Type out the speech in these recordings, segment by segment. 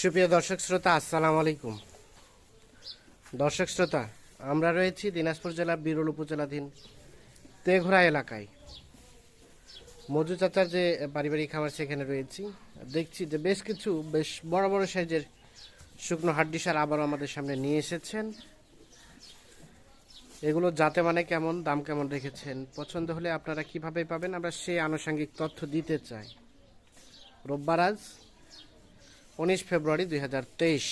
সুপ্রিয় দর্শক শ্রোতা, আসসালামু আলাইকুম। দর্শক শ্রোতা, আমরা রয়েছি দিনাজপুর জেলা বিরল উপজেলাধীন তেঘোড়া এলাকায়। মজু চাচার যে পারিবারিক খামার, সেখানে রয়েছি। দেখছি যে বেশ কিছু, বেশ বড় বড় সাইজের শুকনো হাড্ডিসার আবারও আমাদের সামনে নিয়ে এসেছেন। এগুলো যাতে মানে কেমন, দাম কেমন রেখেছেন, পছন্দ হলে আপনারা কীভাবে পাবেন, আমরা সেই আনুষঙ্গিক তথ্য দিতে চাই। রোববার আজ উনিশ ফেব্রুয়ারি দুই হাজার তেইশ।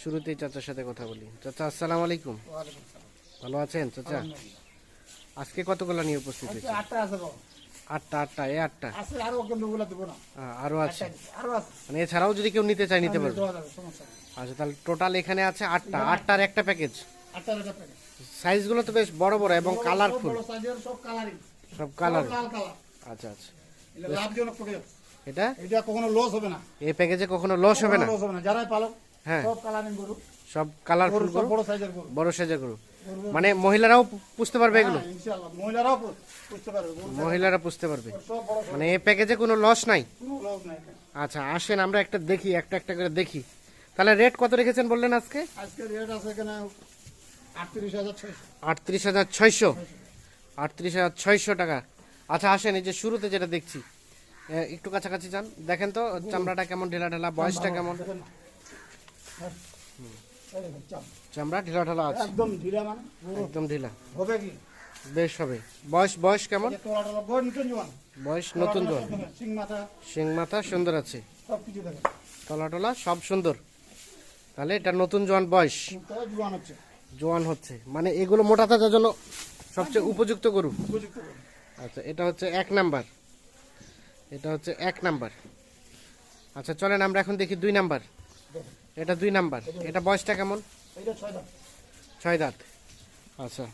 শুরুতেই চাচার সাথে কথা বলি। চাচা আসসালাম আলাইকুম। ভালো আছেন চাচা? আজকে কতগুলো নিয়ে উপস্থিত হয়েছে আটটা আছে আটটা আটটা এ আটটা? আরও আছে। মানে এছাড়াও যদি কেউ নিতে চায় নিতে পারবে। আচ্ছা তাহলে টোটাল এখানে আছে আটটা। আটটার একটা প্যাকেজ। সাইজগুলো তো বেশ বড় বড় এবং কালারফুল। সব কালার সব লাল কালার। আচ্ছা আচ্ছা। লাভজনক। এটা? এটা কখনো লস হবে না। এই প্যাকেজে কখনো লস হবে না? লস হবে না। যারাই পালক হ্যাঁ। সব কালারিং গরু। সব কালারফুল সব বড় সাইজের গরু। বড় সাইজের গরু? গরু- মানে মহিলারাও পুষতে পারবে এগুলো? হ্যাঁ, ইনশাআল্লাহ। মহিলারাও পুষতে পারবে। মহিলারা পুষতে পারবে। মানে এই প্যাকেজে কোনো লস নাই? কোনো লস নাই আচ্ছা আসেন আমরা একটা দেখি একটা একটা করে দেখি। তাহলে রেট কত রেখেছেন বললেন আজকে? আজকে রেট আছে এখানে আটত্রিশ হাজার ছয়শো? আটত্রিশ হাজার ছয়শো টাকা। আচ্ছা আসেন এই যে শুরুতে যেটা দেখছি একটু কাছাকাছি যান। দেখেন তো চামড়াটা কেমন ঢেলা ঢেলা বয়সটা কেমন। হ্যাঁ। চামড়া। ঢিলা ঢালা আছে। একদম ঢিলা মানে। একদম ঢিলা। হবে কি? বেশ হবে। বয়স বয়স কেমন? তোলা নতুন জোয়ান। বয়স নতুন মাথা। শিং মাথা সুন্দর আছে। দেখেন। টলা টলা সব সুন্দর। তাহলে এটা নতুন জোয়ান বয়স। জোয়ান হচ্ছে। মানে এগুলো মোটা তাজার জন্য সবচেয়ে উপযুক্ত গরু। উপযুক্ত গরু। আচ্ছা এটা হচ্ছে এক নাম্বার। এটা হচ্ছে এক নাম্বার। আচ্ছা চলেন আমরা এখন দেখি দুই নাম্বার। এটা দুই নাম্বার। এটা বয়সটা কেমন? ছয় দাঁত। আচ্ছা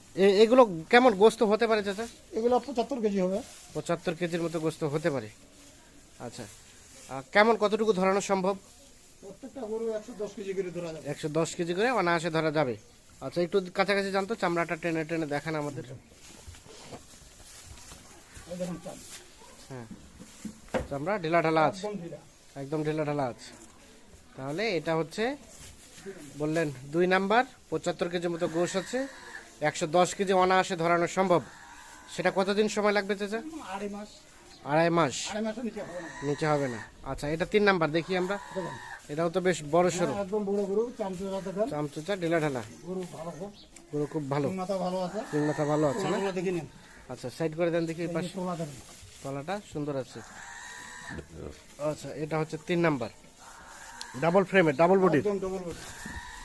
এগুলো কেমন গোস্ত হতে পারে চাচা? এগুলো পঁচাত্তর কেজি হবে। পঁচাত্তর কেজির মতো গোস্ত হতে পারে। আচ্ছা কেমন কতটুকু ধরানো সম্ভব? একশো দশ কেজি করে অনায়াসে ধরা যাবে। আচ্ছা একটু কাছাকাছি জানতো চামড়াটা টেনে টেনে দেখান আমাদের। হ্যাঁ। চামড়া ঢেলা ঢালা আছে। একদম ঢিলা ঢিলা আছে। তাহলে এটা হচ্ছে বললেন দুই নাম্বার পঁচাত্তর কেজি মতো গোশ আছে একশো দশ কেজি অনায়াসে ধরানো সম্ভব। সেটা কতদিন সময় লাগবে চাচা? আড়াই মাস। আড়াই মাস নিচে হবে না। আচ্ছা এটা তিন নাম্বার দেখি আমরা। এটাও তো বেশ বড় গরু চামচুচা ঢিলা ঢালা। গরু খুব ভালো। মাথা ভালো আছে না? আচ্ছা সাইড করে দেন দেখি পাশে। তলাটা সুন্দর আছে। আচ্ছা এটা হচ্ছে তিন নাম্বার। ডাবল ফ্রেমের ডাবল বডির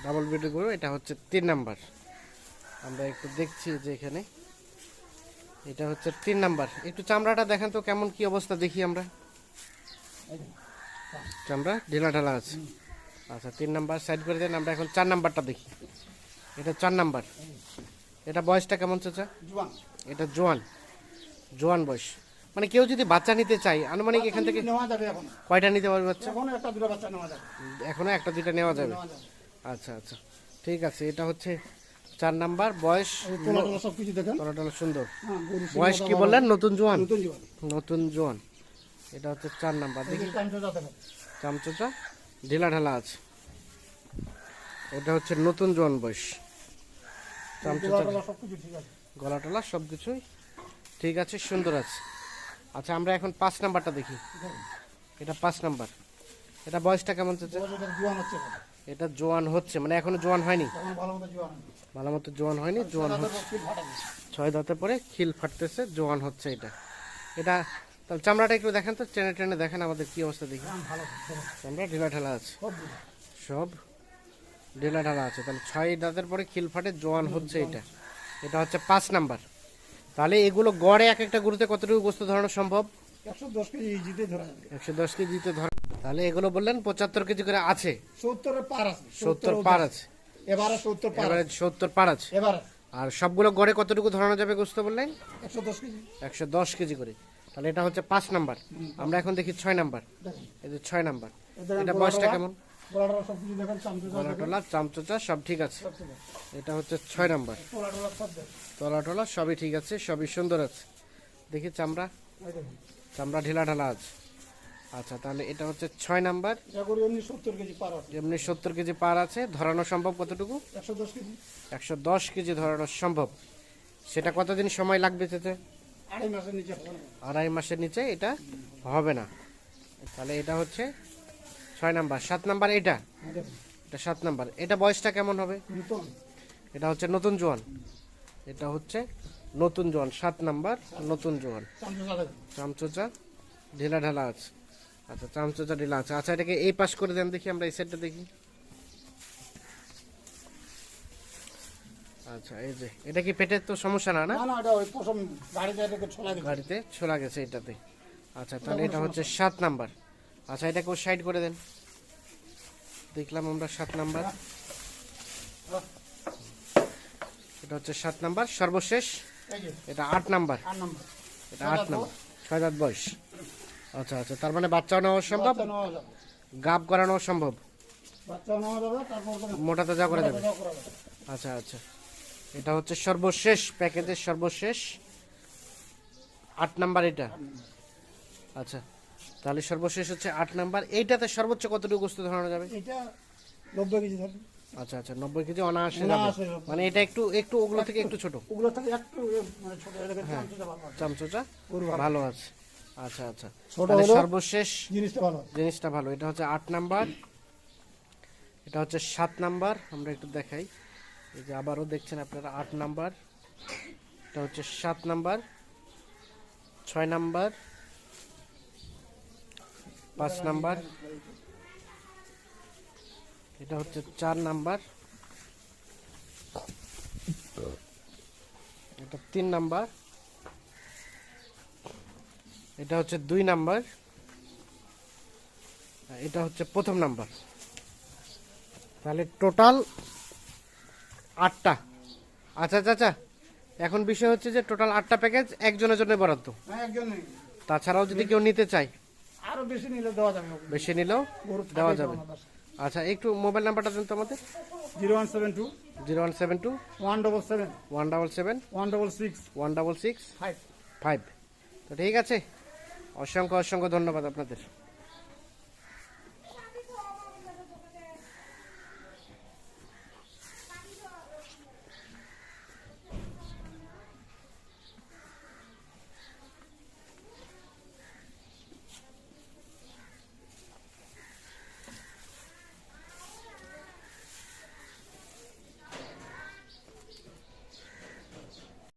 ডাবল বডি গরু এটা হচ্ছে তিন নাম্বার। আমরা একটু দেখছি যে এখানে। এটা হচ্ছে তিন নাম্বার। একটু চামড়াটা দেখেন তো কেমন কি অবস্থা দেখি আমরা। চামড়া ঢিলা ঢালা আছে। আচ্ছা তিন নাম্বার সাইড করে দেন আমরা এখন চার নাম্বারটা দেখি। এটা চার নাম্বার। এটা বয়সটা কেমন চাচা? এটা জোয়ান। জোয়ান বয়স। মানে কেউ যদি বাচ্চা নিতে চায় আনুমানিক এখান থেকে নেওয়া যাবে এখন। কয়টা নিতে পারবে বাচ্চা? এখন একটা দুটো বাচ্চা নেওয়া যাবে। এখনও একটা দুইটা নেওয়া যাবে? আচ্ছা আচ্ছা। ঠিক আছে এটা হচ্ছে চার নাম্বার। বয়স এই তোলা টোলা সব কিছু দেখেন। তলাটা সুন্দর। হ্যাঁ গরু সিং বয়স কি বললেন? নতুন জোয়ান? নতুন জোয়ান। এটা হচ্ছে চার নাম্বার। দেখি। চামচোচা ঢিলা ঢালা আছে। এটা হচ্ছে নতুন জোয়ান বয়স। আছে। গলা টলা সব কিছুই ঠিক আছে সুন্দর আছে। আচ্ছা আমরা এখন পাঁচ নাম্বারটা দেখি। এটা পাঁচ নাম্বার। এটা বয়সটা কেমন হচ্ছে এটা জোয়ান হচ্ছে মানে এখনও জোয়ান হয়নি? ভালো মতো জোয়ান হয়নি। জোয়ান হচ্ছে। ছয় দাঁতে পরে খিল ফাটতেছে জোয়ান হচ্ছে এটা। এটা তাহলে চামড়াটা একটু দেখেন তো ট্রেনে ট্রেনে দেখেন আমাদের কি অবস্থা দেখি। দাম চামড়া ঢিলা ঢালা আছে। সব ঢিলা ঢালা আছে। তাহলে ছয় দাঁতের পরে খিল ফাটে জোয়ান হচ্ছে এটা। এটা হচ্ছে পাঁচ নাম্বার। তাহলে এগুলো গড়ে এক একটা গরুতে কতটুকু গোস্ত ধরানো সম্ভব? একশো দশ কেজি ইজিতে ধরা একশো দশ কেজিতে ধর তাহলে এগুলো বললেন পঁচাত্তর কেজি করে আছে। সত্তরের পার আছে। সত্তর পার আছে। এবারে সত্তর পার সত্তর আছে। এবারে। আর সবগুলো গড়ে কতটুকু ধরানো যাবে গোস্ত বললেন? একশো দশ কেজি। একশো দশ কেজি করে। তাহলে এটা হচ্ছে পাঁচ নাম্বার। আমরা এখন দেখি ছয় নাম্বার। এই যে ছয় নাম্বার। এটা বয়সটা কেমন? গলা টলা সব চামচোচা ঠিক আছে। এটা হচ্ছে ছয় নাম্বার। সবই ঠিক আছে সবই সুন্দর আছে। দেখি চামড়া। চামড়া ঢিলা ঢালা আছে। আচ্ছা তাহলে এটা হচ্ছে ছয় নাম্বার। এমনি সত্তর কেজি পার আছে। ধরানো সম্ভব কতটুকু? একশো দশ কেজি। ধরানো সম্ভব। সেটা কতদিন সময় লাগবে যেতে আড়াই মাসের নিচে এটা হবে না। তাহলে এটা হচ্ছে ছয় নাম্বার সাত নাম্বার এটা? এটা সাত নাম্বার। এটা বয়সটা কেমন হবে? এটা হচ্ছে নতুন জোয়ান। এটা হচ্ছে নতুন জোয়ান সাত নাম্বার নতুন জোয়ান। চামচোচা ঢিলা ঢালা আছে। আচ্ছা চামচোচা ঢিলা আছে। আচ্ছা এটাকে এই পাশ করে দেন দেখি আমরা এই সাইডটা দেখি। আচ্ছা এই যে এটা কি পেটের তো সমস্যা না না? গাড়িতে ছোলা গেছে এটাতে। আচ্ছা তাহলে এটা হচ্ছে সাত নাম্বার। আচ্ছা এটাকে সাইড করে দেন। দেখলাম আমরা সাত নাম্বার। এটা হচ্ছে সাত নাম্বার সর্বশেষ। এটা আট নাম্বার। এটা আট নাম্বার। ছয় দাঁত বয়স। আচ্ছা আচ্ছা তার মানে বাচ্চাও নেওয়া সম্ভব? গাব করানো সম্ভব? মোটা তাজা করে দেবে তাজা করা যাবে। আচ্ছা আচ্ছা। এটা হচ্ছে সর্বশেষ প্যাকেজের সর্বশেষ। আট নাম্বার এটা। আচ্ছা। তাহলে সর্বশেষ হচ্ছে আট নাম্বার। এইটাতে সর্বোচ্চ কতটুকু গোস্ত ধরানো যাবে? এটা নব্বই কেজি আচ্ছা আচ্ছা নব্বই কেজি অনায়াসে যাবে মানে এটা একটু একটু ওগুলো থেকে একটু ছোট। ওগুলো থেকে একটু মানে ছোট এটাকে চামচা ভালো আছে। চামচোচা গরু ভালো। ভালো আছে। আচ্ছা আচ্ছা। তাহলে সর্বশেষ জিনিসটা ভালো জিনিসটা ভালো। এটা হচ্ছে আট নাম্বার। এটা হচ্ছে সাত নাম্বার। আমরা একটু দেখাই। এই যে আবারও দেখছেন আপনারা আট নাম্বার। এটা হচ্ছে সাত নাম্বার। ছয় নাম্বার। পাঁচ নাম্বার। এটা হচ্ছে চার নাম্বার। এটা তিন নাম্বার। এটা হচ্ছে দুই নাম্বার। এটা হচ্ছে প্রথম নাম্বার। তাহলে টোটাল আটটা। আচ্ছা চাচা এখন বিষয় হচ্ছে যে টোটাল আটটা প্যাকেজ একজনের জন্য বরাদ্দ। হ্যাঁ। তাছাড়াও যদি কেউ নিতে চায় আরও বেশি নিলে দেওয়া যাবে বেশি নিলেও দেওয়া যাবে। আচ্ছা একটু মোবাইল নাম্বারটা দেন তো আমাদের। Zero one seven two zero one seven two one double seven. One double seven. One double six. One double six. Five. Five. তো ঠিক আছে। অসংখ্য অসংখ্য ধন্যবাদ আপনাদের।